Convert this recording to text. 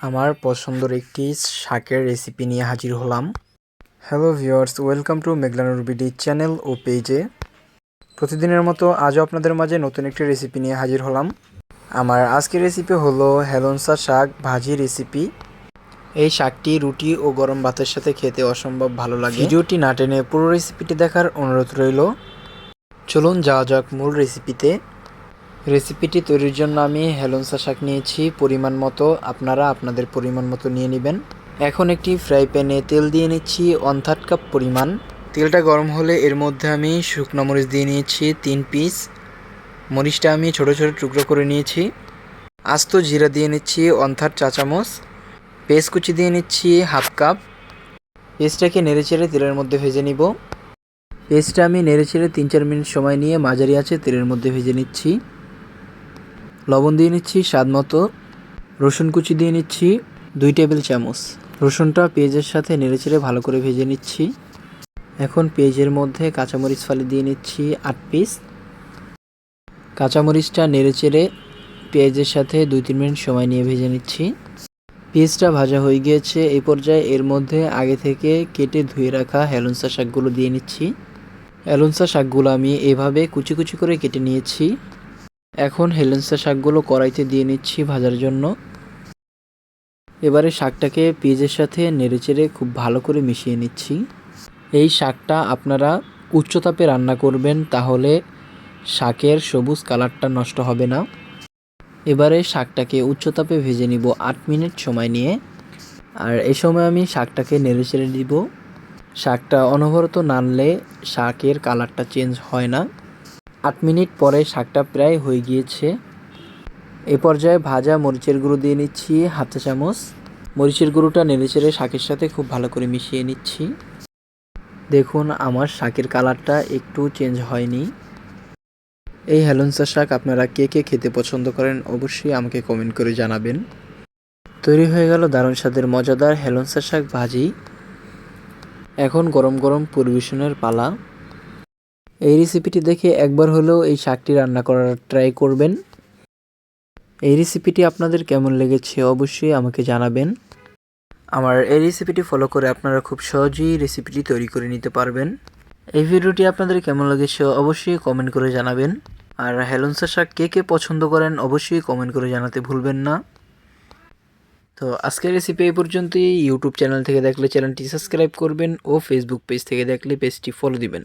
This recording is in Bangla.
আমার পছন্দের একটি শাকের রেসিপি নিয়ে হাজির হলাম। Hello viewers welcome to Meghlanur BD channel ও পেজে প্রতিদিনের মতো আজও আপনাদের মাঝে নতুন একটি রেসিপি নিয়ে হাজির হলাম। আমার আজকের রেসিপি হলো হেলনসা শাক ভাজি রেসিপি এই শাকটি রুটি ও গরম ভাতের সাথে খেতে অসম্ভব ভালো লাগে। ভিডিওটি না টেনে পুরো রেসিপিটি দেখার অনুরোধ রইল। চলুন যাওয়া যাক মূল রেসিপিতে রেসিপিটি তৈরির জন্য আমি হেলনসা শাক নিয়েছি। পরিমাণ মতো আপনারা আপনাদের পরিমাণ মতো নিয়ে নেবেন। এখন একটি ফ্রাই প্যানে তেল দিয়ে নিচ্ছি ওয়ান থার্ড কাপ পরিমাণ। তেলটা গরম হলে এর মধ্যে আমি শুকনো মরিচ দিয়ে নিয়েছি তিন পিস মরিচটা আমি ছোট ছোট টুকরো করে নিয়েছি। আস্ত জিরা দিয়ে নিচ্ছি ওয়ান থার্ড চা চামচ। পেস্ট কুচি দিয়ে নিচ্ছি হাফ কাপ পেস্টটাকে নেড়ে নেড়েচেড়ে তেলের মধ্যে ভেজে নিব। পেস্টটা আমি নেড়েচেড়ে তিন চার মিনিট সময় নিয়ে মাঝারি আছে তেলের মধ্যে ভেজে নিচ্ছি। লবণ দিয়ে নিচ্ছি, স্বাদ মতো। রসুন কুচি দিয়ে নিচ্ছি, দুই টেবিল চামচ। রসুনটা পেঁয়াজের সাথে নেড়েচেড়ে ভালো করে ভেজে নিচ্ছি। এখন পেঁয়াজের মধ্যে কাঁচামরিচ ফালি দিয়ে নিচ্ছি আট পিস। কাঁচামরিচটা নেড়েচেড়ে পেঁয়াজের সাথে দুই তিন মিনিট সময় নিয়ে ভেজে নিচ্ছি। পেঁয়াজটা ভাজা হয়ে গিয়েছে, এই পর্যায়ে এর মধ্যে আগে থেকে কেটে ধুয়ে রাখা হেলুনসা শাকগুলো দিয়ে নিচ্ছি। হেলুনসা শাকগুলো আমি এভাবে কুচি কুচি করে কেটে নিয়েছি। এখন হেলেন্সা শাকগুলো কড়াইতে দিয়ে নিচ্ছি ভাজার জন্য। এবারে শাকটাকে পেঁয়াজের সাথে নেড়েচেড়ে খুব ভালো করে মিশিয়ে নিচ্ছি। এই শাকটা আপনারা উচ্চ তাপে রান্না করবেন তাহলে শাকের সবুজ কালারটা নষ্ট হবে না। এবারে শাকটাকে উচ্চ তাপে ভেজে নিব আট মিনিট সময় নিয়ে। আর এই সময় আমি শাকটাকে নেড়েচেড়ে দিব। শাকটা অনবরত নানলে শাকের কালারটা চেঞ্জ হয় না। আট মিনিট পরে শাকটা প্রায় হয়ে গিয়েছে। এ পর্যায়ে ভাজা মরিচের গুঁড়ো দিয়ে নিচ্ছি চা চামচ। মরিচের গুঁড়োটা নেড়েচেড়ে শাকের সাথে খুব ভালো করে মিশিয়ে নিচ্ছি। দেখুন, আমার শাকের কালারটা একটু চেঞ্জ হয়নি। এই হেলনসা শাক আপনারা কে কে খেতে পছন্দ করেন অবশ্যই আমাকে কমেন্ট করে জানাবেন। তৈরি হয়ে গেল দারুণ স্বাদের মজাদার হেলনসা শাক ভাজি। এখন গরম গরম পরিবেশনের পালা। এই রেসিপিটি দেখে একবার হলেও এই শাকটি রান্না করার ট্রাই করবেন। এই রেসিপিটি আপনাদের কেমন লেগেছে অবশ্যই আমাকে জানাবেন। আমার এই রেসিপিটি ফলো করে আপনারা খুব সহজেই রেসিপিটি তৈরি করে নিতে পারবেন। এই ভিডিওটি আপনাদের কেমন লেগেছে অবশ্যই কমেন্ট করে জানাবেন। আর হেলনসা শাক কে কে পছন্দ করেন অবশ্যই কমেন্ট করে জানাতে ভুলবেন না। তো আজকের রেসিপি এই পর্যন্তই। ইউটিউব চ্যানেল থেকে দেখলে চ্যানেলটি সাবস্ক্রাইব করবেন ও ফেসবুক পেজ থেকে দেখলে পেজটি ফলো দিবেন।